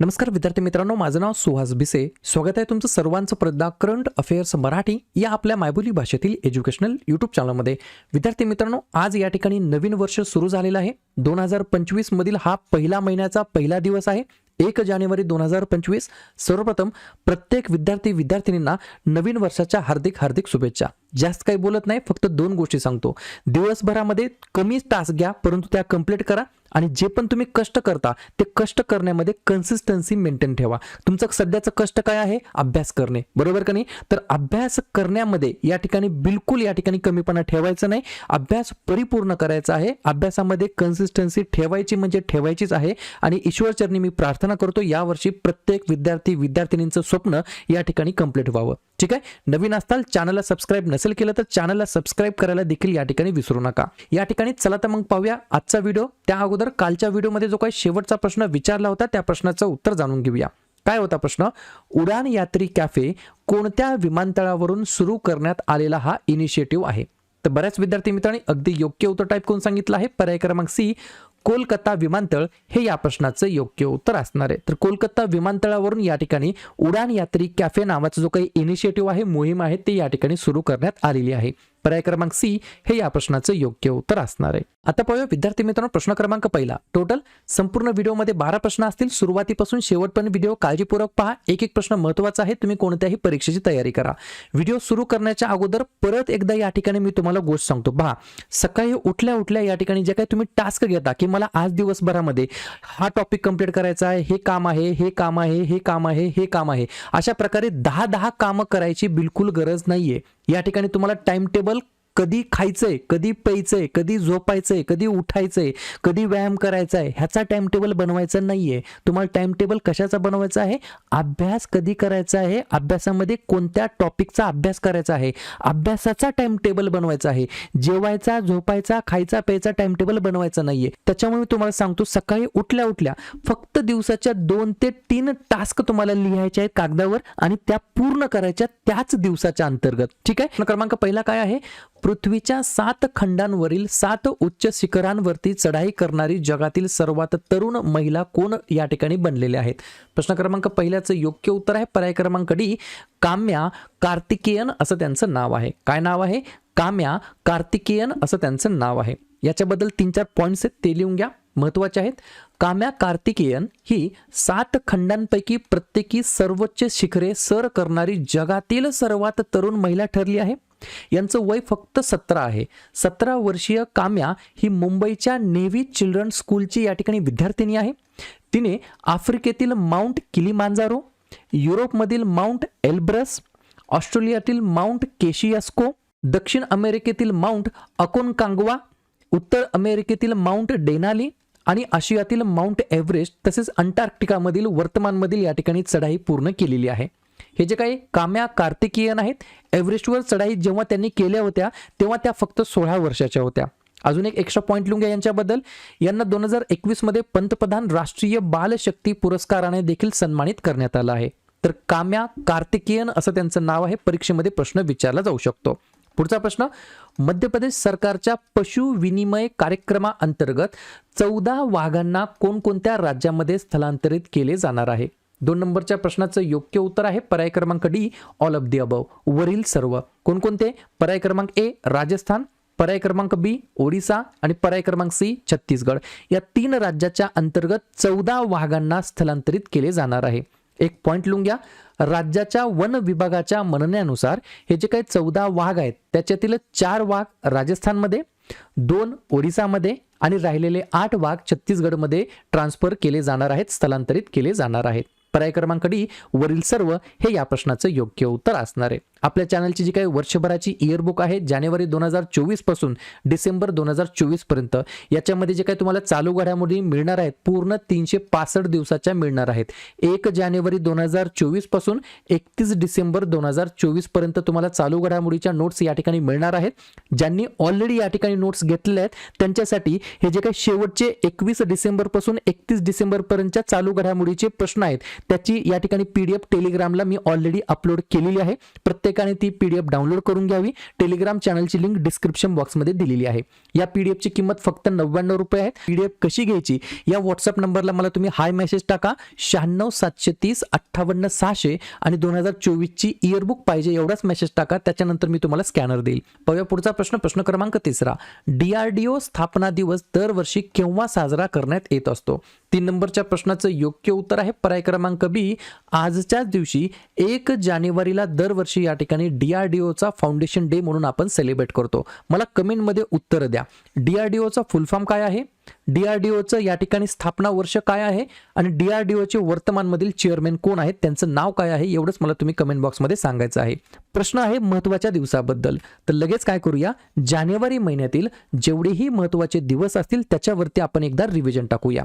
नमस्कार विद्यार्थी मित्रांनो माझं नाव सुहास भिसे स्वागत आहे तुमचं सर्वांचं प्रदा करंट अफेअर्स मराठी या आपल्या मायबोली भाषेतील एज्युकेशनल यूट्यूब चॅनलमध्ये. विद्यार्थी मित्रांनो आज या ठिकाणी नवीन वर्ष सुरू झालेलं आहे. दोन हजार पंचवीस मधील हा पहिला महिन्याचा पहिला दिवस आहे. एक जानेवारी दोन हजार पंचवीस सर्वप्रथम प्रत्येक विद्यार्थी विद्यार्थिनींना नवीन वर्षाच्या हार्दिक हार्दिक शुभेच्छा. जास्त काही बोलत नाही फक्त दोन गोष्टी सांगतो. दिवसभरामध्ये कमी तास घ्या परंतु त्या कंप्लीट करा. आणि जे पण तुम्ही कष्ट करता ते कष्ट करण्यामध्ये कन्सिस्टन्सी मेंटेन ठेवा. तुमचं सध्याचं कष्ट काय आहे? अभ्यास करणे. बरोबर का नाही? तर अभ्यास करण्यामध्ये या ठिकाणी बिलकुल या ठिकाणी कमीपणा ठेवायचा नाही. अभ्यास परिपूर्ण करायचा आहे. अभ्यासामध्ये कन्सिस्टन्सी ठेवायची म्हणजे ठेवायचीच आहे. आणि ईश्वरचरणी मी प्रार्थना करतो यावर्षी प्रत्येक विद्यार्थी विद्यार्थिनींचं स्वप्न या ठिकाणी कंप्लीट व्हावं. ठीक आहे? नवीन असताल चॅनलला सबस्क्राईब नसेल केलं तर चॅनलला सबस्क्राईब करायला देखील या ठिकाणी विसरू नका. या ठिकाणी चला तर मग पाहूया आजचा व्हिडिओ त्या अगोदर कालच्या व्हिडिओमध्ये जो काही शेवटचा प्रश्न विचारला होता त्या प्रश्नाचं उत्तर जाणून घेऊया. काय होता प्रश्न? उडान यात्री कॅफे कोणत्या विमानतळावरून सुरू करण्यात आलेला हा इनिशिएटिव्ह आहे? तर बऱ्याच विद्यार्थी मित्रांनी अगदी योग्य उत्तर टाईप करून सांगितलं आहे. पर्याय क्रमांक सी कोलकाता विमानतळ हे या प्रश्नाचं योग्य उत्तर असणार आहे. तर कोलकाता विमानतळावरून या ठिकाणी उडान यात्री कॅफे नावाचा जो काही इनिशिएटिव्ह आहे मोहीम आहे ते या ठिकाणी सुरू करण्यात आलेली आहे. पर्याय क्रमांक सी हे या प्रश्नाचं योग्य उत्तर असणार आहे. आता पाहूया विद्यार्थी मित्रांनो प्रश्न क्रमांक पहिला. टोटल संपूर्ण व्हिडिओमध्ये बारा प्रश्न असतील. सुरुवातीपासून शेवटपर्यंत व्हिडिओ काळजीपूर्वक पहा. एक एक प्रश्न महत्त्वाचा आहे. तुम्ही कोणत्याही परीक्षेची तयारी करा. व्हिडिओ सुरू करण्याच्या अगोदर परत एकदा या ठिकाणी मी तुम्हाला गोष्ट सांगतो. पहा सकाळी उठल्या उठल्या या ठिकाणी जे काही तुम्ही टास्क घेता की मला आज दिवसभरामध्ये हा टॉपिक कंप्लीट करायचा आहे. हे काम आहे हे काम आहे हे काम आहे हे काम आहे. अशा प्रकारे दहा दहा कामं करायची बिलकुल गरज नाहीये. या ठिकाणी तुम्हाला टाइम टेबल कधी खायचंय कधी प्यायचंय कधी झोपायचंय कधी उठायचंय कधी व्यायाम करायचा आहे ह्याचा टाइम टेबल बनवायचा नाहीये. तुम्हाला टाइम टेबल कशाचा बनवायचा आहे? अभ्यास कधी करायचा आहे? अभ्यासामध्ये कोणत्या टॉपिकचा अभ्यास करायचा आहे? अभ्यासाचा टाइम टेबल बनवायचा आहे. जेवायचा झोपायचा खायचा प्यायचा टाइम टेबल बनवायचा नाहीये. त्याच्यामुळे मी तुम्हाला सांगतो सकाळी उठल्या उठल्या फक्त दिवसाच्या दोन ते तीन टास्क तुम्हाला लिहायचे आहेत कागदावर आणि त्या पूर्ण करायच्या त्याच दिवसाच्या अंतर्गत. ठीक आहे? क्रमांक पहिला काय आहे? पृथ्वीच्या सात खंडांवरील सात उच्च शिखरांवरती चढाई करणारी जगातील सर्वात तरुण महिला कोण या ठिकाणी बनलेल्या आहेत? प्रश्न क्रमांक पहिल्याचं योग्य उत्तर आहे. पर्याय क्रमांक डी काम्या कार्तिकेयन असं त्यांचं नाव आहे. काय नाव आहे? काम्या कार्तिकेयन असं त्यांचं नाव आहे. याच्याबद्दल तीन चार पॉईंट्स आहेत ते लिहून घ्या. महत्त्वाचे आहेत. काम्या कार्तिकेयन ही सात खंडांपैकी प्रत्येकी सर्वोच्च शिखरे सर करणारी जगातील सर्वात तरुण महिला ठरली आहे. यांचं वय फक्त सतरा आहे. सतरा वर्षीय काम्या ही मुंबईच्या नेव्ही चिल्ड्रन स्कूलची या ठिकाणी विद्यार्थिनी आहे. तिने आफ्रिकेतील माउंट किलिमांजारो युरोपमधील माउंट एल्ब्रस ऑस्ट्रेलियातील माउंट केशियास्को दक्षिण अमेरिकेतील माउंट अकोनकांगवा उत्तर अमेरिकेतील माउंट डेनाली आणि आशियातील माउंट एव्हरेस्ट तसेच अंटार्क्टिकामधील वर्तमानमधील या ठिकाणी चढाई पूर्ण केलेली आहे. हे जे काही काम्या कार्तिकीयन आहेत एव्हरेस्टवर चढाई जेव्हा त्यांनी केल्या होत्या तेव्हा त्या फक्त सोळा वर्षाच्या होत्या. अजून एक एक्स्ट्रा पॉईंट लिहून घ्या यांच्याबद्दल. यांना दोन हजार एकवीसमध्ये पंतप्रधान राष्ट्रीय बालशक्ती पुरस्काराने देखील सन्मानित करण्यात आलं आहे. तर काम्या कार्तिकीयन असं त्यांचं नाव आहे परीक्षेमध्ये प्रश्न विचारला जाऊ शकतो. पुढचा प्रश्न मध्य प्रदेश सरकारच्या पशु विनिमय कार्यक्रमाअंतर्गत चौदा वाघांना कोणकोणत्या राज्यामध्ये स्थलांतरित केले जाणार आहे? दोन नंबरच्या प्रश्नाचं योग्य उत्तर आहे पर्याय क्रमांक D all of the above. वरील सर्व. कोणकोणते? पर्याय क्रमांक ए राजस्थान. पर्याय क्रमांक बी ओडिसा. आणि पर्याय क्रमांक सी छत्तीसगड. या तीन राज्याच्या अंतर्गत चौदा वाघांना स्थलांतरित केले जाणार आहे. एक पॉईंट लिहून घ्या राज्याच्या वन विभागाच्या म्हणण्यानुसार हे जे काही चौदा वाघ आहेत त्याच्यातील चार वाघ राजस्थानमध्ये दोन ओडिसामध्ये आणि राहिलेले आठ वाघ छत्तीसगडमध्ये ट्रान्सफर केले जाणार आहेत स्थलांतरित केले जाणार आहेत. पर्याय क्रमांक डी वरील सर्व हे या प्रश्नाचं योग्य उत्तर असणार आहे. आपल्या चॅनलची जी काही वर्षभराची इयरबुक आहे जानेवारी दोन हजार चोवीसपासून डिसेंबर दोन हजार चोवीसपर्यंत याच्यामध्ये जे काही तुम्हाला चालू घडामोडी मिळणार आहेत पूर्ण तीनशे पासष्ट दिवसाच्या मिळणार आहेत. एक जानेवारी दोन हजार चोवीसपासून एकतीस डिसेंबर दोन हजार चोवीसपर्यंत तुम्हाला चालू घडामोडीच्या नोट्स या ठिकाणी मिळणार आहेत. ज्यांनी ऑलरेडी या ठिकाणी नोट्स घेतलेल्या आहेत त्यांच्यासाठी हे जे काही शेवटचे एकवीस डिसेंबरपासून एकतीस डिसेंबरपर्यंतच्या चालू घडामोडीचे प्रश्न आहेत त्याची या ठिकाणी पी डी एफ टेलिग्रामला मी ऑलरेडी अपलोड केलेली आहे. प्रत्येक प्रत्येकाने ती पी डी एफ डाउनलोड करून घ्यावी. टेलिग्राम चॅनलची लिंक डिस्क्रिप्शन बॉक्समध्ये दिलेली आहे. या पी डी एफची किंमत फक्त नव्याण्णव रुपये आहे. पी डी एफ कशी घ्यायची? या व्हॉट्सअप नंबरला मला तुम्ही हाय मेसेज टाका. शहाण्णव सातशे तीस अठ्ठावन्न सहाशे आणि दोन हजार चोवीसची इयरबुक पाहिजे एवढाच मेसेज टाका. त्याच्यानंतर मी तुम्हाला स्कॅनर देईल. पाहूया पुढचा प्रश्न. प्रश्न क्रमांक तिसरा. डीआरडीओ स्थापना दिवस दरवर्षी केव्हा साजरा करण्यात येत असतो? तीन नंबरच्या प्रश्नाचं योग्य उत्तर आहे. पर्याय क्रमांक बी आजच्याच दिवशी एक जानेवारीला दरवर्षी या ठिकाणी डीआरडीओचा फाउंडेशन डे म्हणून आपण सेलिब्रेट करतो. मला कमेंटमध्ये उत्तर द्या. डीआरडीओचा फुल फॉर्म काय आहे? डीआरडीओचं या ठिकाणी स्थापना वर्ष काय आहे? आणि डीआरडीओचे वर्तमानमधील चेअरमॅन कोण आहेत? त्यांचं नाव काय आहे? एवढंच मला तुम्ही कमेंट बॉक्समध्ये सांगायचं आहे. प्रश्न आहे महत्त्वाच्या दिवसाबद्दल. तर लगेच काय करूया? जानेवारी महिन्यातील जेवढेही महत्त्वाचे दिवस असतील त्याच्यावरती आपण एकदा रिव्हिजन टाकूया.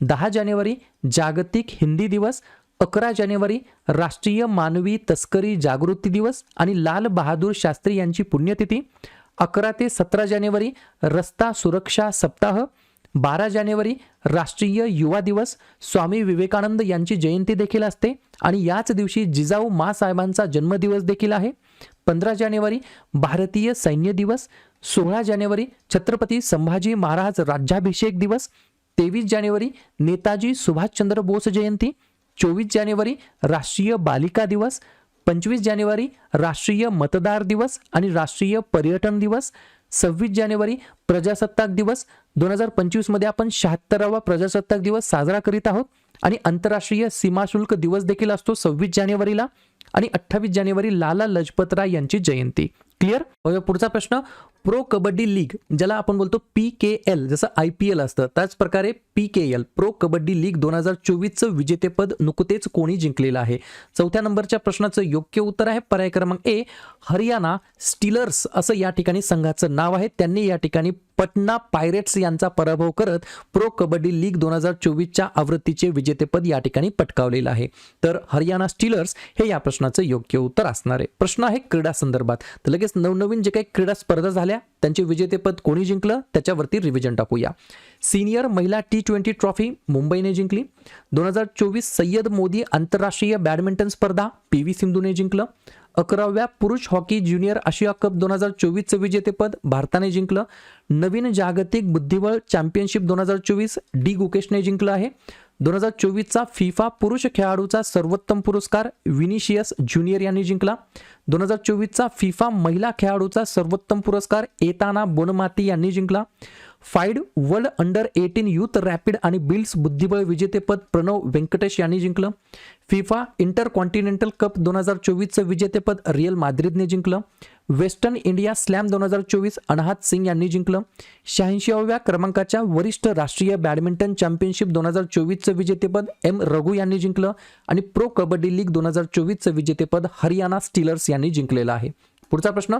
दहा जानेवारी जागतिक हिंदी दिवस अकरा जानेवारी राष्ट्रीय मानवी तस्करी जागृती दिवस आणि लाल बहादूर शास्त्री यांची पुण्यतिथी अकरा ते सतरा जानेवारी रस्ता सुरक्षा सप्ताह बारा जानेवारी राष्ट्रीय युवा दिवस स्वामी विवेकानंद यांची जयंती देखील असते आणि याच दिवशी जिजाऊ मासाहेबांचा जन्मदिवस देखील आहे. पंधरा जानेवारी भारतीय सैन्य दिवस सोळा जानेवारी छत्रपती संभाजी महाराज राज्याभिषेक दिवस तेवीस जानेवारी नेताजी सुभाषचंद्र बोस जयंती चोवीस जानेवारी राष्ट्रीय बालिका दिवस पंचवीस जानेवारी राष्ट्रीय मतदार दिवस आणि राष्ट्रीय पर्यटन दिवस सव्वीस जानेवारी प्रजासत्ताक दिवस दोन हजार पंचवीसमध्ये आपण शहात्तरावा प्रजासत्ताक दिवस साजरा करीत आहोत आणि आंतरराष्ट्रीय सीमाशुल्क दिवस देखील असतो सव्वीस जानेवारीला आणि अठ्ठावीस जानेवारी लाला लजपतराय यांची जयंती. क्लिअर पुढचा प्रश्न प्रो कबड्डी लीग ज्याला आपण बोलतो पी के एल जसं आय पी एल असतं त्याच प्रकारे P K L pro kabaddi league दोन हजार चोवीसचं विजेतेपद नुकतेच कोणी जिंकलेलं आहे? चौथ्या नंबरच्या प्रश्नाचं योग्य उत्तर आहे पर्याय क्रमांक ए हरियाणा स्टीलर्स असं या ठिकाणी संघाचं नाव आहे. त्यांनी या ठिकाणी पटना पायरेट्स यांचा पराभव करत प्रो कबड्डी लीग दोन हजार चोवीसच्या आवृत्तीचे विजेतेपद या ठिकाणी पटकावलेलं आहे. तर हरियाणा स्टीलर्स हे या प्रश्नाचं योग्य उत्तर असणार आहे. प्रश्न आहे क्रीडा संदर्भात. तर लगेच नवनवीन जे काही क्रीडा स्पर्धा झाल्या त्यांचे विजेतेपद कोणी जिंकलं? त्याच्यावरती रिव्हिजन टाकूया. सिनियर महिला टी ट्वेंटी ट्रॉफी मुंबईने जिंकली. दोन हजार चोवीस सय्यद मोदी आंतरराष्ट्रीय बॅडमिंटन स्पर्धा पी व्ही सिंधूने जिंकलं. अकराव्या पुरुष हॉकी ज्युनियर आशिया कप दोन हजार चोवीसचं विजेतेपद भारताने जिंकलं. नवीन जागतिक बुद्धिबळ चॅम्पियनशिप दोन हजार चोवीस डी गुकेशने जिंकलं आहे. दोन हजार चोवीसचा फिफा पुरुष खेळाडूचा सर्वोत्तम पुरस्कार विनिशियस ज्युनियर यांनी जिंकला. दोन हजार चोवीसचा फिफा महिला खेळाडूचा सर्वोत्तम पुरस्कार एताना बोनमाती यांनी जिंकला. FIDE world under eighteen youth rapid आणि बिल्स बुद्धिबळ विजेतेपद प्रणव व्यंकटेश यांनी जिंकलं. फिफा इंटर कॉन्टिनेंटल कप दोन हजार चोवीसचं विजेतेपद रिअल माद्रिदने जिंकलं. वेस्टर्न इंडिया स्लॅम दोन हजार चोवीस अनाहत सिंग यांनी जिंकलं. शहाऐंशीव्या क्रमांकाच्या वरिष्ठ राष्ट्रीय बॅडमिंटन चॅम्पियनशिप दोन हजार चोवीसचं विजेतेपद एम रघु यांनी जिंकलं आणि प्रो कबड्डी लीग दोन हजार चोवीसचं विजेतेपद हरियाणा स्टीलर्स यांनी जिंकलेलं आहे. पुढचा प्रश्न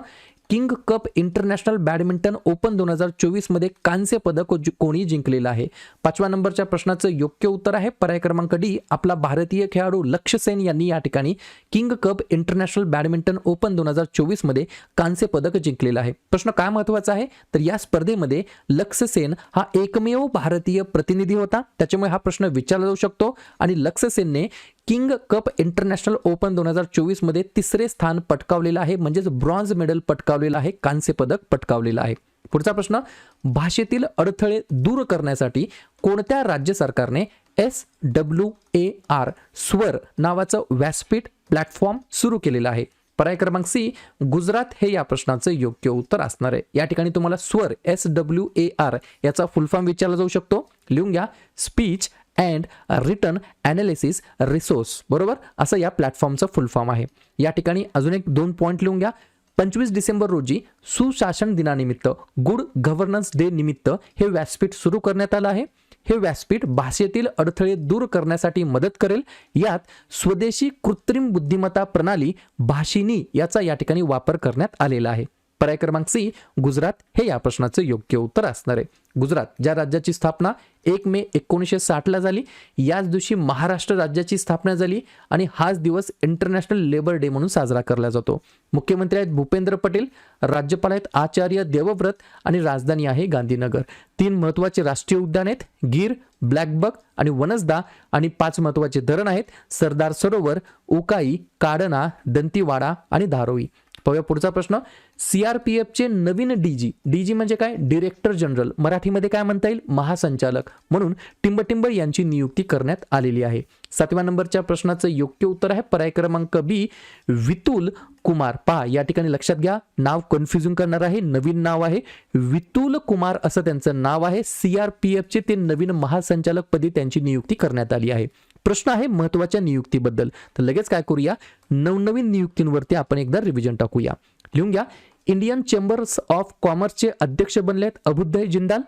King Cup International Badminton Open दोन हजार चोवीसमध्ये कांस्य पदक जि- कोणी जिंकलेलं आहे? पाचव्या नंबरच्या प्रश्नाचं योग्य उत्तर आहे पर्याय क्रमांक डी आपला भारतीय खेळाडू लक्ष्य सेन यांनी या ठिकाणी King Cup International Badminton Open दोन हजार चोवीसमध्ये कांस्य पदक जिंकलेलं आहे. प्रश्न काय महत्त्वाचा आहे? तर या स्पर्धेमध्ये लक्ष्य सेन हा एकमेव भारतीय प्रतिनिधी होता. त्याच्यामुळे हा प्रश्न विचारला जाऊ शकतो आणि लक्ष्य सेनने किंग कप इंटरनॅशनल ओपन दोन हजार चोवीसमध्ये तिसरे स्थान पटकावलेलं आहे. म्हणजेच ब्रॉन्झ मेडल पटकावलेलं आहे. कांस्य पदक पटकावलेलं आहे. पुढचा प्रश्न भाषेतील अडथळे दूर करण्यासाठी कोणत्या राज्य सरकारने एस डब्ल्यू ए आर स्वर नावाचं व्यासपीठ प्लॅटफॉर्म सुरू केलेलं आहे? पर्याय क्रमांक सी गुजरात हे या प्रश्नाचं योग्य उत्तर असणार आहे. या ठिकाणी तुम्हाला स्वर एस डब्ल्यू ए आर याचा फुलफॉर्म विचारला जाऊ शकतो. लिहून घ्या speech and return analysis resource बरोबर? असं या प्लॅटफॉर्मचं फुल फॉर्म आहे. या ठिकाणी अजून एक दोन पॉईंट लिहून घ्या. पंचवीस डिसेंबर रोजी सुशासन दिनानिमित्त गुड गव्हर्नन्स डे निमित्त हे व्यासपीठ सुरू करण्यात आलं आहे. हे व्यासपीठ भाषेतील अडथळे दूर करण्यासाठी मदत करेल. यात स्वदेशी कृत्रिम बुद्धिमत्ता प्रणाली भाषिनी याचा या ठिकाणी वापर करण्यात आलेला आहे. पर्याय क्रमांक सी गुजरात हे या प्रश्नाचं योग्य उत्तर असणार आहे. गुजरात ज्या राज्याची स्थापना एक मे एकोणीसशे साठला झाली याच दिवशी महाराष्ट्र राज्याची स्थापना झाली आणि हाच दिवस इंटरनॅशनल लेबर डे म्हणून साजरा केला जातो. मुख्यमंत्री आहेत भूपेंद्र पटेल राज्यपाल आहेत आचार्य देवव्रत आणि राजधानी आहे गांधीनगर. तीन महत्त्वाचे राष्ट्रीय उद्यान आहेत गीर ब्लॅकबक आणि वनसदा आणि पाच महत्त्वाचे धरण आहेत सरदार सरोवर उकाई काडना दंतीवाडा आणि धारोई. पाहूया पुढचा प्रश्न. सीआरपीएफचे नवीन डीजी डीजी म्हणजे काय? डिरेक्टर जनरल मराठीमध्ये काय म्हणता येईल? महासंचालक. म्हणून टिंबटिंब यांची नियुक्ती करण्यात आलेली आहे. सातव्या नंबरच्या प्रश्नाचं योग्य उत्तर आहे पर्याय क्रमांक बी. वितुल कुमार. पहा या ठिकाणी लक्षात घ्या. नाव कन्फ्युजन करणार आहे. नवीन नाव आहे. वितुल कुमार असं त्यांचं नाव आहे. सीआरपीएफचे ते नवीन महासंचालक पदी त्यांची नियुक्ती करण्यात आली आहे. प्रश्न आहे महत्त्वाच्या नियुक्तीबद्दल. तर लगेच काय करूया? नवनवीन नियुक्तींवरती आपण एकदा रिव्हिजन टाकूया. लिहून घ्या. इंडियन चेंबर्स ऑफ कॉमर्सचे अध्यक्ष बनलेत अबुदय जिंदाल.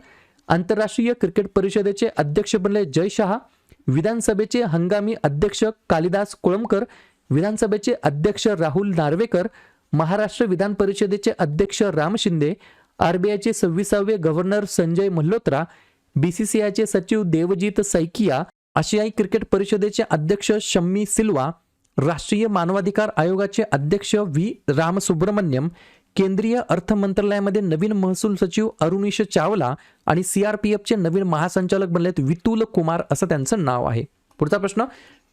आंतरराष्ट्रीय क्रिकेट परिषदेचे अध्यक्ष बनले जय शहा. विधानसभेचे हंगामी अध्यक्ष कालिदास कोळंबकर. विधानसभेचे अध्यक्ष राहुल नार्वेकर. महाराष्ट्र विधान परिषदेचे अध्यक्ष राम शिंदे. आरबीआयचे सव्वीसावे गव्हर्नर संजय मल्होत्रा. बीसीसीआयचे सचिव देवजीत सैकिया. आशियाई क्रिकेट परिषदेचे अध्यक्ष शम्मी सिल्वा राष्ट्रीय मानवाधिकार आयोगाचे अध्यक्ष व्ही. रामसुब्रमण्यम केंद्रीय अर्थ मंत्रालयामध्ये नवीन महसूल सचिव अरुणीश चावला आणि सीआरपीएफचे नवीन महासंचालक बनलेत वितुल कुमार असं त्यांचं नाव आहे. पुढचा प्रश्न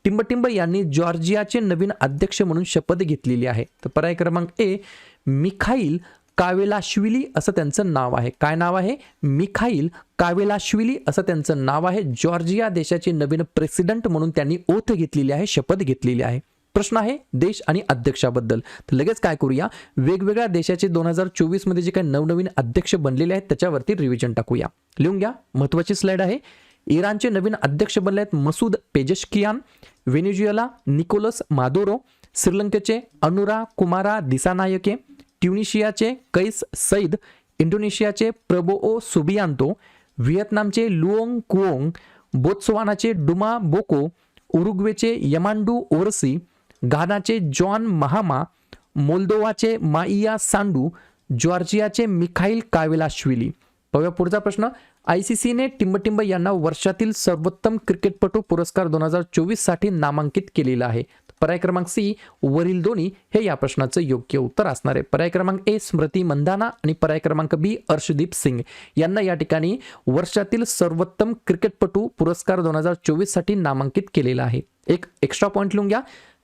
टिंबटिंब यांनी जॉर्जियाचे नवीन अध्यक्ष म्हणून शपथ घेतलेली आहे. तर पर्याय क्रमांक ए मिखाईल कावेलाश्विली असं त्यांचं नाव आहे. काय नाव आहे? मिखाईल कावेलाश्विली असं त्यांचं नाव आहे. जॉर्जिया देशाचे नवीन प्रेसिडेंट म्हणून त्यांनी ओथ घेतलेली आहे शपथ घेतलेली आहे. प्रश्न आहे देश आणि अध्यक्षाबद्दल. तर लगेच काय करूया? वेगवेगळ्या देशाचे दोन हजार चोवीसमध्ये जे काही नवनवीन अध्यक्ष बनलेले आहेत त्याच्यावरती रिव्हिजन टाकूया. लिहून घ्या. महत्वाची स्लाइड आहे. इराणचे नवीन अध्यक्ष बनले आहेत Masoud Pezeshkian Venezuela Nicolas Maduro श्रीलंकेचे अनुरा कुमारा दिसानायके ट्युनिशियाचे कैस सईद इंडोनेशियाचे प्रबोओ सुबियांतो व्हिएतनामचे लुओंग कुओंग बोत्सवानाचे डुमा बोको उरुग्वेचे यमांडू ओरसी घानाचे जॉन महामा मोल्दोवाचे माइया सांडू जॉर्जियाचे मिखाईल कावेलाश्विली पाहूया पुढचा प्रश्न. आय सी सीने टिंबटिंब यांना वर्षातील सर्वोत्तम क्रिकेटपटू पुरस्कार दोन हजार चोवीससाठी नामांकित केलेला आहे. पर्याय क्रमांक सी वरील दोन्ही हे या प्रश्नाचं योग्य उत्तर असणार आहे. पर्याय क्रमांक ए स्मृती मंदाना आणि पर्याय क्रमांक बी अर्शदीप सिंग. यांना या ठिकाणी वर्षातील सर्वोत्तम क्रिकेटपटू पुरस्कार दोन हजार चोवीससाठी नामांकित केलेला आहे. एक एक्स्ट्रा पॉईंट लिहून घ्या.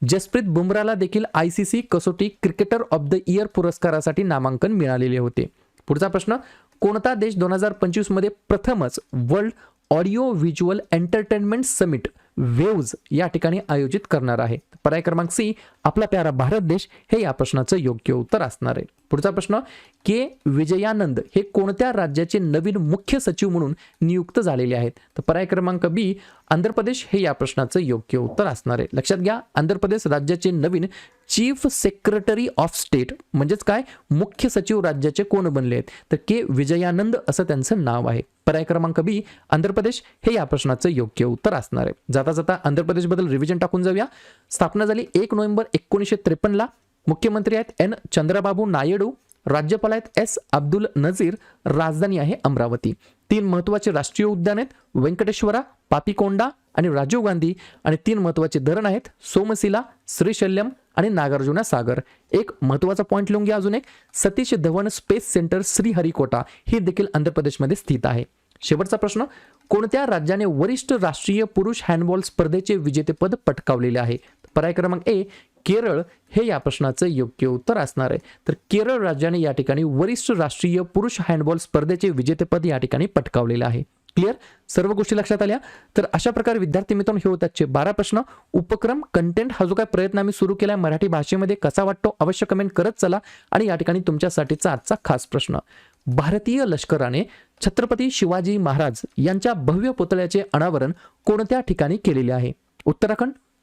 जसप्रीत बुमराला देखील आय सी सी कसोटी क्रिकेटर ऑफ द इयर पुरस्कारासाठी नामांकन मिळालेले होते. पुढचा प्रश्न कोणता देश दोन हजार पंचवीसमध्ये प्रथमच World Audio Visual Entertainment Summit waves या ठिकाणी आयोजित करणार आहे. पर्याय क्रमांक सी आपला प्यारा भारत देश हे या प्रश्नाचं योग्य उत्तर असणार आहे. पुढचा प्रश्न के. विजयानंद हे कोणत्या राज्याचे नवीन मुख्य सचिव म्हणून नियुक्त झालेले आहेत? तर पर्याय क्रमांक बी आंध्र प्रदेश हे या प्रश्नाचं योग्य उत्तर असणार आहे. लक्षात घ्या आंध्र प्रदेश राज्याचे नवीन चीफ सेक्रेटरी ऑफ स्टेट म्हणजेच काय? मुख्य सचिव राज्याचे कोण बनले आहेत? तर के. विजयानंद असं त्यांचं नाव आहे. पर्याय क्रमांक बी आंध्र प्रदेश हे या प्रश्नाचं योग्य उत्तर असणार आहे. जाता जाता आंध्र प्रदेशबद्दल रिव्हिजन टाकून जाऊया. स्थापना झाली एक नोव्हेंबर एकोणीसशे त्रेपन्नला मुख्यमंत्री आहेत एन चंद्रबाबू नायडू राज्यपाल आहेत एस अब्दुल नझीर राजधानी आहे अमरावती. तीन महत्त्वाचे राष्ट्रीय उद्यान आहेत व्यंकटेश्वरा पापिकोंडा आणि राजीव गांधी आणि तीन महत्त्वाचे धरण आहेत सोमशिला श्रीशल्यम आणि नागार्जुना सागर. एक महत्त्वाचा पॉईंट लिहून घ्या अजून एक सतीश धवन स्पेस सेंटर श्रीहरिकोटा. ही देखील आंध्र प्रदेशमध्ये स्थित आहे. शेवटचा प्रश्न कोणत्या राज्याने वरिष्ठ राष्ट्रीय पुरुष हँडबॉल स्पर्धेचे विजेतेपद पटकावलेले आहे? पर्याय क्रमांक ए केरळ हे या प्रश्नाचं योग्य उत्तर असणार आहे. तर केरळ राज्याने या ठिकाणी वरिष्ठ राष्ट्रीय पुरुष हँडबॉल स्पर्धेचे विजेतेपद या ठिकाणी पटकावलेलं आहे. क्लिअर सर्व गोष्टी लक्षात आल्या? तर अशा प्रकारे विद्यार्थी मित्रांनो हे होतात बारा प्रश्न. उपक्रम कंटेंट हा जो काय प्रयत्न आम्ही सुरू केला मराठी भाषेमध्ये कसा वाटतो अवश्य कमेंट करत चला आणि या ठिकाणी तुमच्यासाठीचा आजचा खास प्रश्न. भारतीय लष्कराने छत्रपती शिवाजी महाराज यांच्या भव्य पुतळ्याचे अनावरण कोणत्या ठिकाणी केलेले आहे? उत्तराखंड